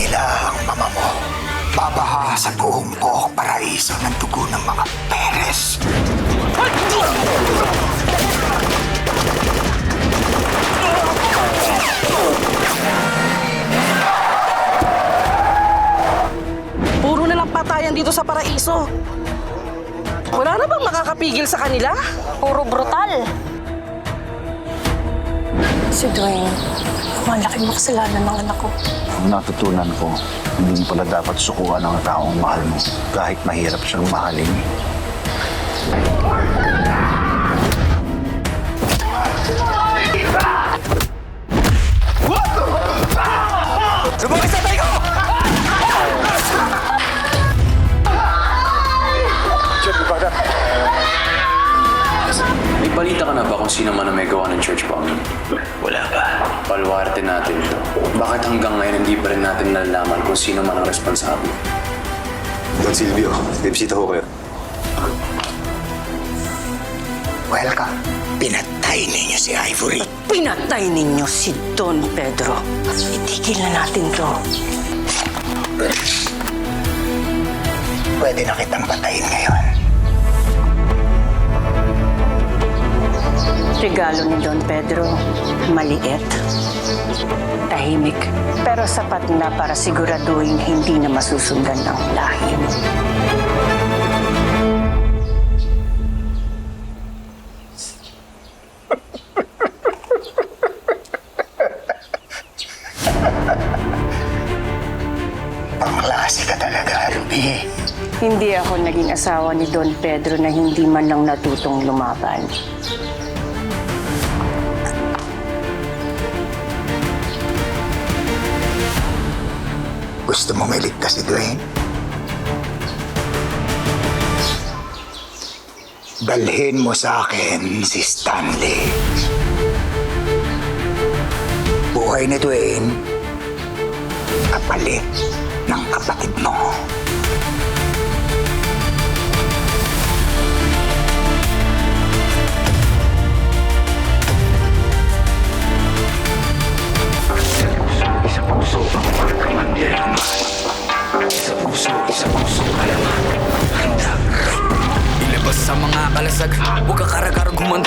Nila ang mama mo. Babaha sa buong buhok paraiso ng dugo ng mga patayan dito sa paraiso. Wala na bang makakapigil sa kanila? Puro brutal. Si Dwayne, malaking makasalanan ng anak ko. Ang natutunan ko, hindi mo pala dapat sukuan ang taong mahal mo kahit mahirap siyang mahalin. May balita ka na ba kung sino man ang may gawa ng church bombing? Wala pa. Palwarte natin to. Bakit hanggang ngayon hindi pa rin natin nalalaman kung sino man ang responsable? Don Silvio, may bisita ho kayo. Welcome. Pinatay ninyo si Ivory. Pinatay ninyo si Don Pedro. Itigil na natin to. Pwede na kitang patayin ngayon. Regalo ni Don Pedro, maliit, tahimik, pero sapat na para siguraduhin hindi na masusundan ng lahi mo. Pangklase ka talaga, Ruby. Hindi ako naging asawa ni Don Pedro na hindi man lang natutong lumaban. Gusto mo maligtas si Dwayne? Dalhin mo sa akin si Stanley. Buhay ni Dwayne, kapalit ng kapatid mo.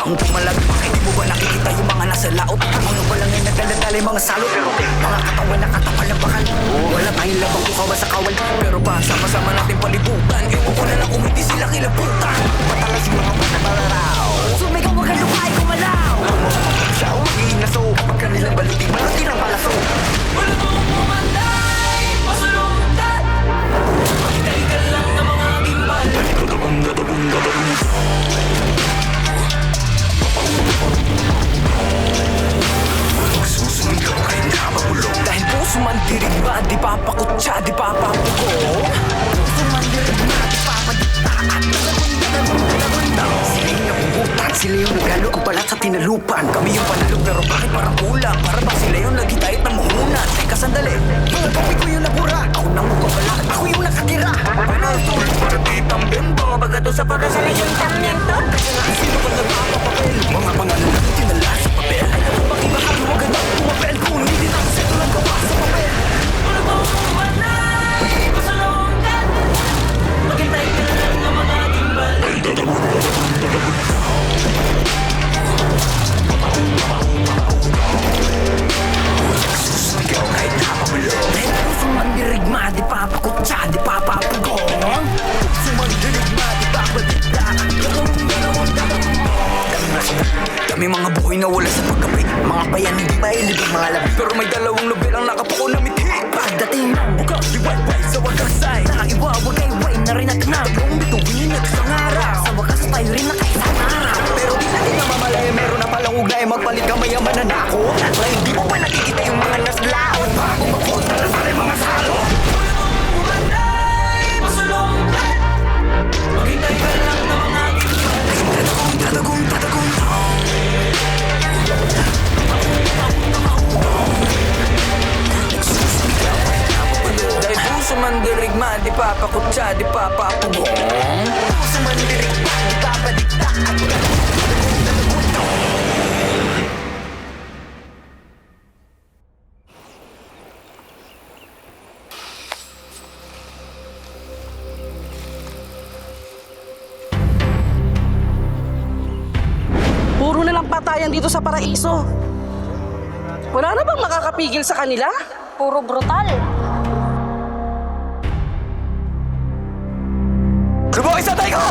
Kung pumalag Hindi mo ba nakikita yung mga nasa laot? Ano ba lang yung nagdadala yung mga salot? Mga katawan na katapal ng bakal. Wala tayong labang kukawa sa kawal? Pero pa sama-sama natin palibutan. Ewan ko na lang kung hindi sila kilabutan. Matalas yung mga bata malaraw Sumigaw wag ka lumay kumalaw. Siya ang magiging naso Kapag kanilang balutin Malutin ang palaso Wala mong pumanday pala sa tinalupan Kami yung panalo Pero bakit parang kulang Para ba sila yung naghitayat ng muhunan Teka sandali. Mga kapi ko yung nabura. Ako nang magpapala Ako yung nakatira. Panasul Para di tambembo Bagato sa pagkasali yung tamyento. Kasi nga sino ba nagpapapapel dito sa paraiso. Wala na bang makakapigil sa kanila? Puro brutal. Lubog sa tayo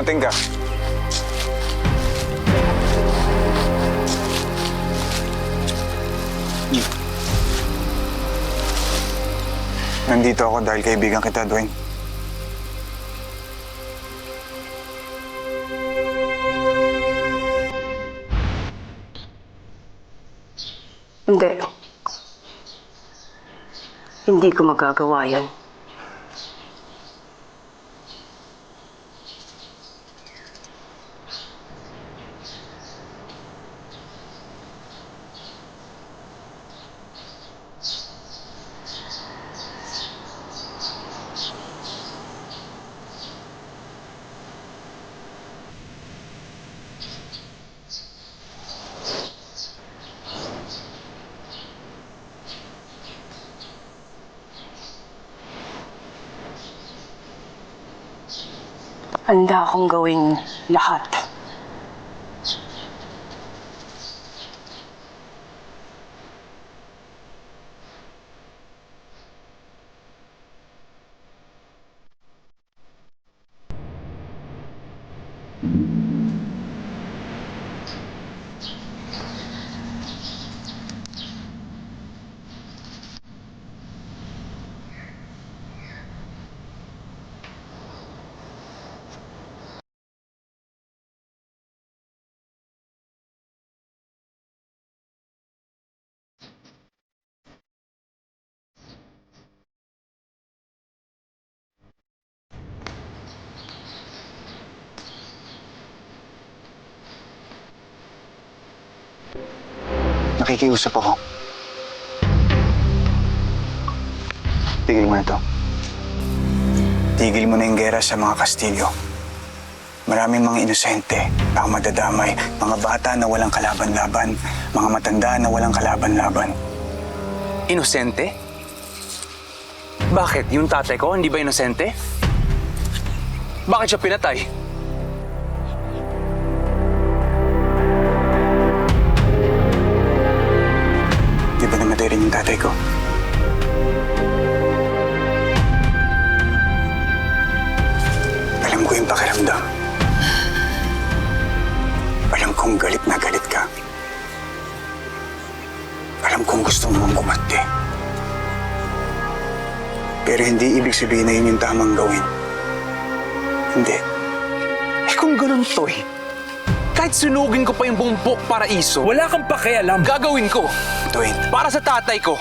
dumating ka. Nandito ako dahil kaibigan kita, Dwayne. Hindi. Hindi ko magagawa yan. Handa akong gawing lahat. Nakikiusap ako. Tigil mo na to. Tigil mo na yung gera sa mga Kastilyo. Maraming mga inosente ang madadamay. Mga bata na walang kalaban-laban. Mga matanda na walang kalaban-laban. Inosente? Bakit? Yung tatay ko, hindi ba inosente? Bakit siya pinatay? Namatay rin yung tatay ko? Alam ko yung pakiramdam. Alam kong galit na galit ka. Alam kong gusto mong gumante. Pero hindi ibig sabihin na yun yung tamang gawin. Hindi. Eh kung ganun to eh. Kahit sunugin ko pa yung buong buok paraiso, wala kang pakialam. Gagawin ko. Dwayne, Para sa tatay ko.